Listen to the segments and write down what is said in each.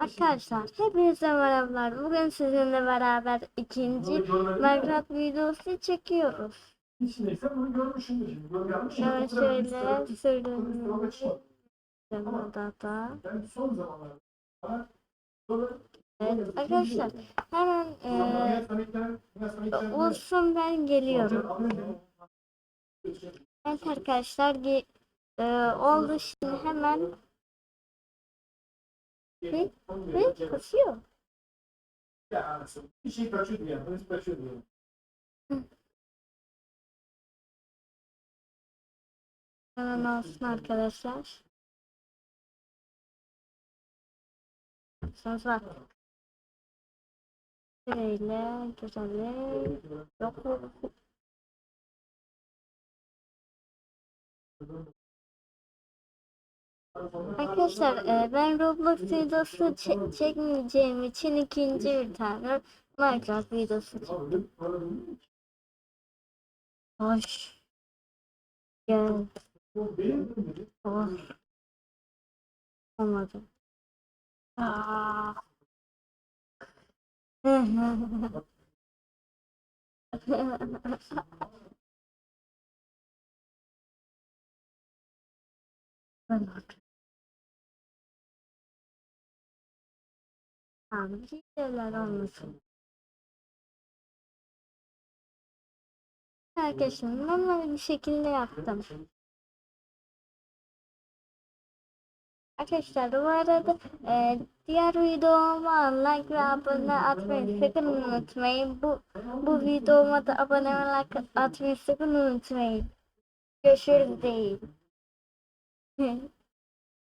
Arkadaşlar hepinize merhabalar. Bugün sizinle beraber ikinci Minecraft videosu çekiyoruz. Bunu. Böyle yanlış Hemen yapmışlar, şöyle geçiyor. Burada da. Evet arkadaşlar hemen yönetmenlikler- olsun ben geliyorum. Evet arkadaşlar eee, oldu şimdi hemen ve, ve kasıyor. Ya anasını. Bir şey kaçıyordu yani. Polis kaçıyordu yani. Hemen olsun arkadaşlar. Söz var. Şöyle güzel. Yok yok. Arkadaşlar e, ben Roblox videosu çe- çekmeyeceğim için ikinci bir tane Minecraft videosu çektim. Hoş. Gel. Oh. Olmadı. Aa. Ben Abi bir şeyler olmasın. Arkadaşlar normal bir şekilde yaptım. Arkadaşlar bu arada e, diğer videoma like ve abone atmayı sakın unutmayın. Bu bu videoma da abone ve like atmayı sakın unutmayın. Görüşürüz değil.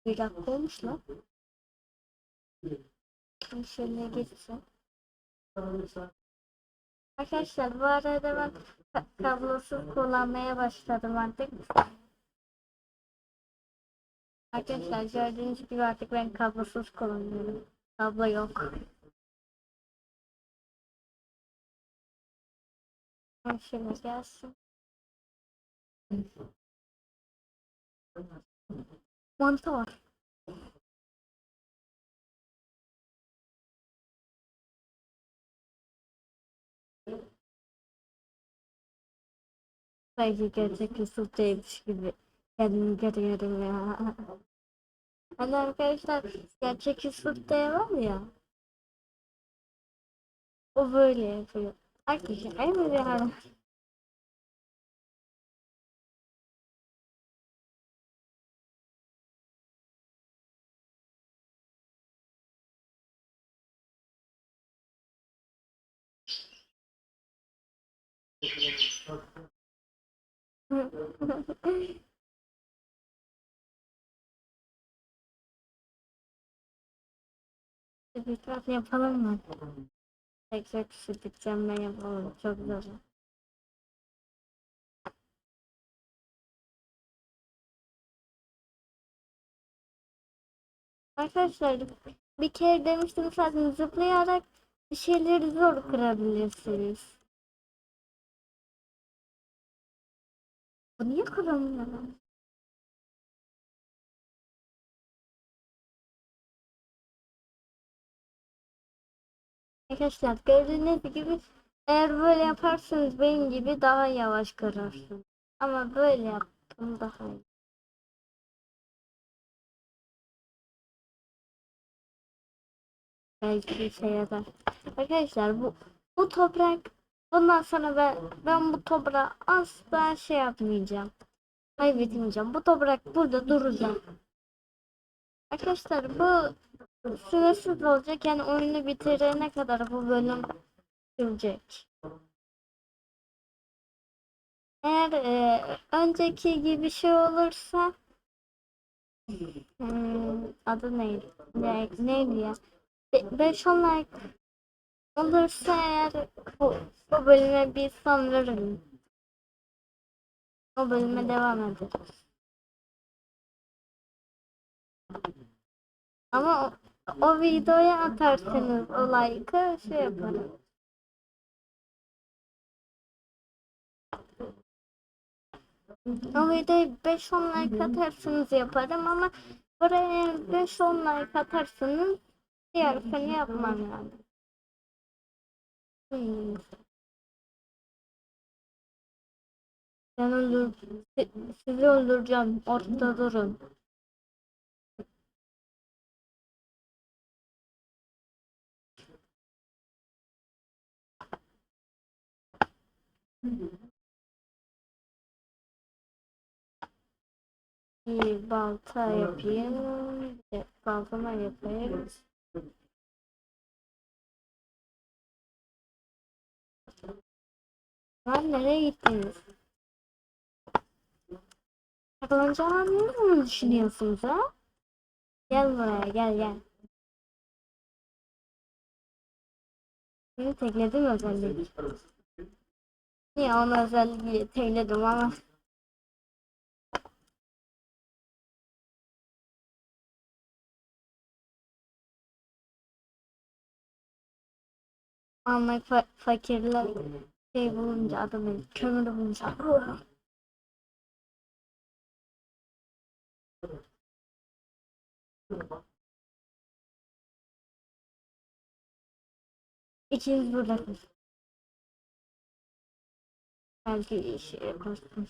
bir dakika olmuş lan. Şimdi Şöyle geçsin. Arkadaşlar bu arada ben ka- kablosuz kullanmaya başladım artık. Arkadaşlar gördüğünüz gibi artık ben kablosuz kullanıyorum. Kablo yok. Şöyle gelsin. Mantı Belki gerçek Yusuf değilmiş gibi. Kendimi görüyorum ya. Hani arkadaşlar gerçek Yusuf diye var ya. O böyle yapıyor. Arkadaşlar aynı yani. Tekrar yapalım mı? Tekrar küçülteceğim ben yapalım. Çok zor. Arkadaşlar bir kere demiştim zaten zıplayarak bir şeyleri zor kırabilirsiniz. Bu niye kıramıyor? Arkadaşlar gördüğünüz gibi eğer böyle yaparsanız benim gibi daha yavaş kırarsınız. Ama böyle yaptım daha iyi. Belki bir şey yarar. Arkadaşlar bu bu toprak bundan sonra ben ben bu toprağı asla şey yapmayacağım. Kaybetmeyeceğim. Bu toprak burada duracak. Arkadaşlar bu sınırsız olacak yani oyunu bitirene kadar bu bölüm sürecek. Eğer e, önceki gibi şey olursa hmm, adı neydi? Ne, neydi ya? 5-10 like olursa eğer bu, bu bölüme bir son veririm. O bölüme devam ederiz. Ama o, o videoya atarsanız o like'ı şey yaparım. O videoyu 5-10 like atarsanız yaparım ama buraya 5-10 like atarsanız Yarısı ne yapmam yani. Hmm. Ben öldür si- sizi öldüreceğim. Ortada durun. Bir balta yapayım. Bir baltama yapayım. Lan nereye gittiniz? Yakalanacağını mı düşünüyorsunuz ha? Gel buraya gel gel. Seni tekledim özellikle. Niye onu özellikle tekledim ama. Anlık fa fakirler şey bulunca adamın kömür bulunca. İkiniz burada kalın. Belki işe yaparsın.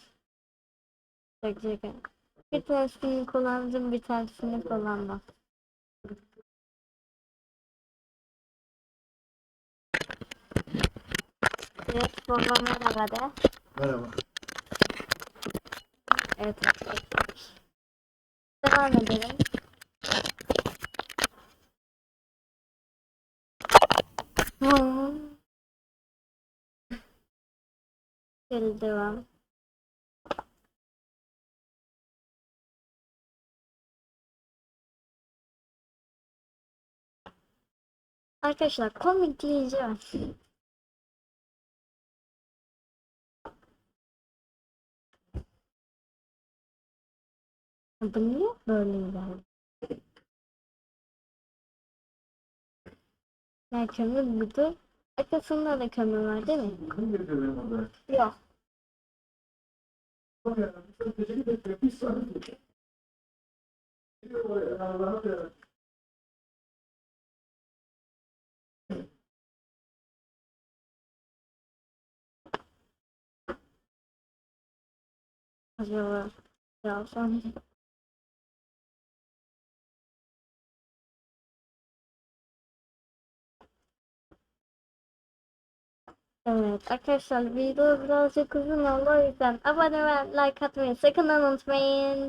Bekle. Bir tanesini kullandım, bir tanesini kullanmam. Babam merhaba de. Merhaba. Evet. Devam edelim. Şöyle devam. Arkadaşlar komik diyeceğim. Bu niye böyle ilerliyor? Ya kömür budu. Arkasında da kömür var değil mi? Yok. Oraya, teşekkür ederim. Evet arkadaşlar video birazcık uzun oldu o yüzden abone ve like atmayı sakın unutmayın.